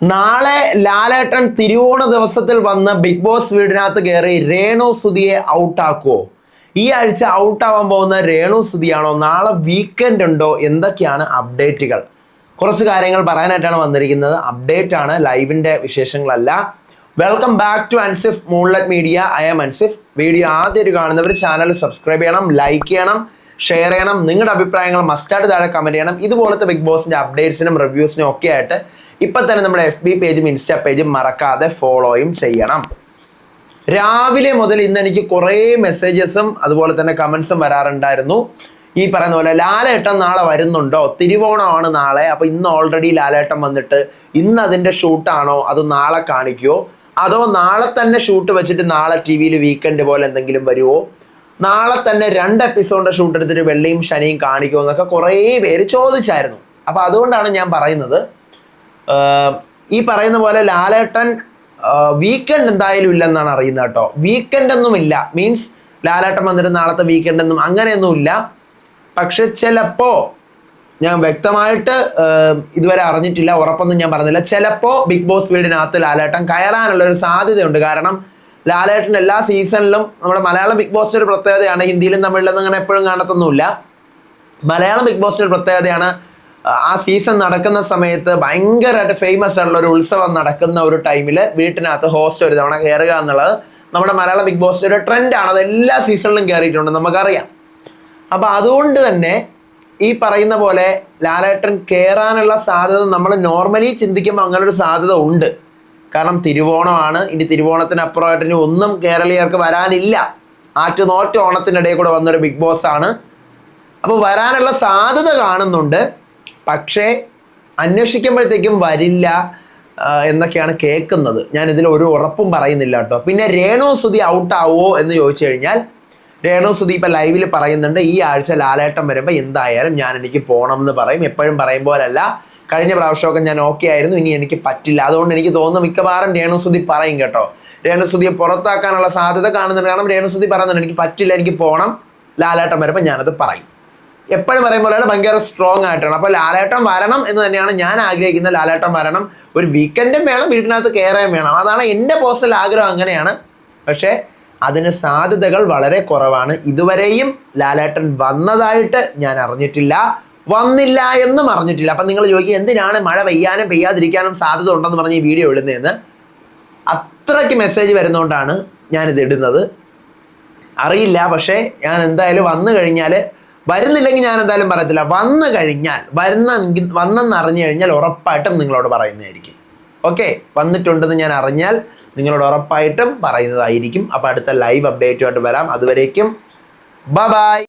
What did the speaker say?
നാളെ ലാലേട്ടൻ തിരുവോണ ദിവസത്തിൽ വന്ന് ബിഗ് ബോസ് വീടിനകത്ത് കയറി രേണു സുധിയെ ഔട്ടാക്കുവോ? ഈ ആഴ്ച ഔട്ടാവാൻ പോകുന്ന രേണു സുധിയാണോ? നാളെ വീക്കെൻഡ് ഉണ്ടോ? എന്തൊക്കെയാണ് അപ്ഡേറ്റുകൾ കുറച്ച് കാര്യങ്ങൾ പറയാനായിട്ടാണ് വന്നിരിക്കുന്നത്. അപ്ഡേറ്റ് ആണ് ലൈവിന്റെ വിശേഷങ്ങളല്ല. Welcome back to Ansif moonlet media I am Ansif video ആദ്യമായിട്ട് കാണുന്നവർ ചാനൽ സബ്സ്ക്രൈബ് ചെയ്യണം ലൈക്ക് ചെയ്യണം. ഷെയർ ചെയ്യണം. നിങ്ങളുടെ അഭിപ്രായങ്ങൾ മസ്റ്റായിട്ട് താഴെ കമന്റ് ചെയ്യണം. ഇതുപോലത്തെ ബിഗ് ബോസിന്റെ അപ്ഡേറ്റ്സിനും റിവ്യൂസിനും ഒക്കെ ആയിട്ട് ഇപ്പം തന്നെ നമ്മുടെ എഫ് ബി പേജും ഇൻസ്റ്റാ പേജും മറക്കാതെ ഫോളോയും ചെയ്യണം. രാവിലെ മുതൽ ഇന്ന് എനിക്ക് കുറേ മെസ്സേജസും അതുപോലെ തന്നെ കമൻസും വരാറുണ്ടായിരുന്നു. ഈ പറയുന്ന പോലെ ലാലേട്ടൻ നാളെ വരുന്നുണ്ടോ? തിരുവോണമാണ് നാളെ. അപ്പോൾ ഇന്ന് ഓൾറെഡി ലാലേട്ടൻ വന്നിട്ട് ഇന്ന് അതിന്റെ ഷൂട്ടാണോ അത് നാളെ കാണിക്കുമോ അതോ നാളെ തന്നെ ഷൂട്ട് വെച്ചിട്ട് നാളെ ടി വിയിൽ വീക്കെൻഡ് പോലെ എന്തെങ്കിലും വരുമോ നാളെ തന്നെ രണ്ട് എപ്പിസോഡിന്റെ ഷൂട്ട് എടുത്തിട്ട് വെള്ളിയും ശനിയും കാണിക്കുമോ എന്നൊക്കെ കുറേ പേര് ചോദിച്ചായിരുന്നു. അപ്പൊ അതുകൊണ്ടാണ് ഞാൻ പറയുന്നത്. ഈ പറയുന്ന പോലെ ലാലേട്ടൻ വീക്കെൻഡ് എന്തായാലും ഇല്ലെന്നാണ് അറിയുന്നത് കേട്ടോ. വീക്കെൻഡ് ഒന്നും ഇല്ല. മീൻസ് ലാലേട്ടൻ വന്നിട്ട് നാളത്തെ വീക്കെൻഡ് ഒന്നും അങ്ങനെയൊന്നും ഇല്ല. പക്ഷെ ചിലപ്പോ ഞാൻ വ്യക്തമായിട്ട് ഇതുവരെ അറിഞ്ഞിട്ടില്ല. ഉറപ്പൊന്നും ഞാൻ പറഞ്ഞില്ല. ചിലപ്പോ ബിഗ് ബോസ് വീടിനകത്ത് ലാലേട്ടൻ കയറാനുള്ള ഒരു സാധ്യതയുണ്ട്. കാരണം ലാലേട്ടൻ എല്ലാ സീസണിലും നമ്മുടെ മലയാളം ബിഗ് ബോസിന്റെ ഒരു പ്രത്യേകതയാണ്. ഹിന്ദിയിലും തമിഴിലും അങ്ങനെ എപ്പോഴും കാണത്തൊന്നുമില്ല. മലയാളം ബിഗ് ബോസിന്റെ ഒരു പ്രത്യേകതയാണ് ആ സീസൺ നടക്കുന്ന സമയത്ത് ഭയങ്കരമായിട്ട് ഫേമസ് ആയിട്ടുള്ള ഒരു ഉത്സവം നടക്കുന്ന ഒരു ടൈമിൽ വീട്ടിനകത്ത് ഹോസ്റ്റ് ഒരു തവണ കയറുക എന്നുള്ളത് നമ്മുടെ മലയാളം ബിഗ് ബോസിന്റെ ഒരു ആണ്. അത് എല്ലാ സീസണിലും കയറിയിട്ടുണ്ട് നമുക്കറിയാം. അപ്പൊ അതുകൊണ്ട് തന്നെ ഈ പറയുന്ന പോലെ ലാലേട്ടൻ കയറാനുള്ള സാധ്യത നമ്മൾ നോർമലി ചിന്തിക്കുമ്പോൾ അങ്ങനെ ഒരു സാധ്യത ഉണ്ട്. കാരണം തിരുവോണമാണ്. ഇനി തിരുവോണത്തിന് അപ്പുറമായിട്ട് ഇനി ഒന്നും കേരളീയർക്ക് വരാനില്ല. ആറ്റു നോറ്റ് ഓണത്തിനിടയിൽ കൂടെ വന്നൊരു ബിഗ് ബോസ് ആണ് അപ്പോൾ വരാനുള്ള സാധ്യത കാണുന്നുണ്ട്. പക്ഷേ അന്വേഷിക്കുമ്പോഴത്തേക്കും വരില്ല എന്നൊക്കെയാണ് കേൾക്കുന്നത്. ഞാൻ ഇതിൽ ഒരു ഉറപ്പും പറയുന്നില്ല കേട്ടോ. പിന്നെ രേണു സുതി ഔട്ടാവോ എന്ന് ചോദിച്ചു കഴിഞ്ഞാൽ രേണു സുതി ഇപ്പം ലൈവിൽ പറയുന്നുണ്ട് ഈ ആഴ്ച ലാലേട്ടം വരുമ്പോൾ എന്തായാലും ഞാൻ എനിക്ക് പോകണം എന്ന് പറയും. എപ്പോഴും പറയും പോലല്ല. കഴിഞ്ഞ പ്രാവശ്യമൊക്കെ ഞാൻ ഓക്കെ ആയിരുന്നു. ഇനി എനിക്ക് പറ്റില്ല. അതുകൊണ്ട് എനിക്ക് തോന്നുന്നു മിക്കവാറും രേണുസുതി പറയും കേട്ടോ. രേണുസുതിയെ പുറത്താക്കാനുള്ള സാധ്യത കാണുന്നുണ്ട്. കാരണം രേണുസുതി പറയുന്നുണ്ട് എനിക്ക് പറ്റില്ല എനിക്ക് പോകണം ലാലേട്ടം വരുമ്പോൾ ഞാനത് പറയും. എപ്പോഴും പറയുമ്പോൾ ഭയങ്കര സ്ട്രോങ് ആയിട്ടാണ്. അപ്പോൾ ലാലേട്ടം വരണം എന്ന് തന്നെയാണ് ഞാൻ ആഗ്രഹിക്കുന്നത്. ലാലേട്ടം വരണം. ഒരു വീക്കെൻഡും വേണം വീട്ടിനകത്ത് കയറാൻ വേണം. അതാണ് എന്റെ പേഴ്സണൽ ആഗ്രഹം അങ്ങനെയാണ്. പക്ഷേ അതിന് സാധ്യതകൾ വളരെ കുറവാണ്. ഇതുവരെയും ലാലേട്ടൻ വന്നതായിട്ട് ഞാൻ അറിഞ്ഞിട്ടില്ല. വന്നില്ല എന്ന് പറഞ്ഞിട്ടില്ല അപ്പം നിങ്ങൾ ചോദിക്കും എന്തിനാണ് മഴ പെയ്യാനും പെയ്യാതിരിക്കാനും സാധ്യത ഉണ്ടെന്ന് പറഞ്ഞ് ഈ വീഡിയോ ഇടുന്നതെന്ന്? അത്രയ്ക്ക് മെസ്സേജ് വരുന്നതുകൊണ്ടാണ് ഞാനിത് ഇടുന്നത്. അറിയില്ല പക്ഷേ ഞാൻ എന്തായാലും വന്നു കഴിഞ്ഞാൽ വരുന്നില്ലെങ്കിൽ ഞാൻ എന്തായാലും പറയത്തില്ല. വന്നു കഴിഞ്ഞാൽ വരുന്ന വന്നെന്ന് അറിഞ്ഞു കഴിഞ്ഞാൽ ഉറപ്പായിട്ടും നിങ്ങളോട് പറയുന്നതായിരിക്കും. ഓക്കെ വന്നിട്ടുണ്ടെന്ന് ഞാൻ അറിഞ്ഞാൽ നിങ്ങളോട് ഉറപ്പായിട്ടും പറയുന്നതായിരിക്കും. അപ്പോൾ അടുത്ത ലൈവ് അപ്ഡേറ്റുമായിട്ട് വരാം. അതുവരേക്കും ബ ബായ്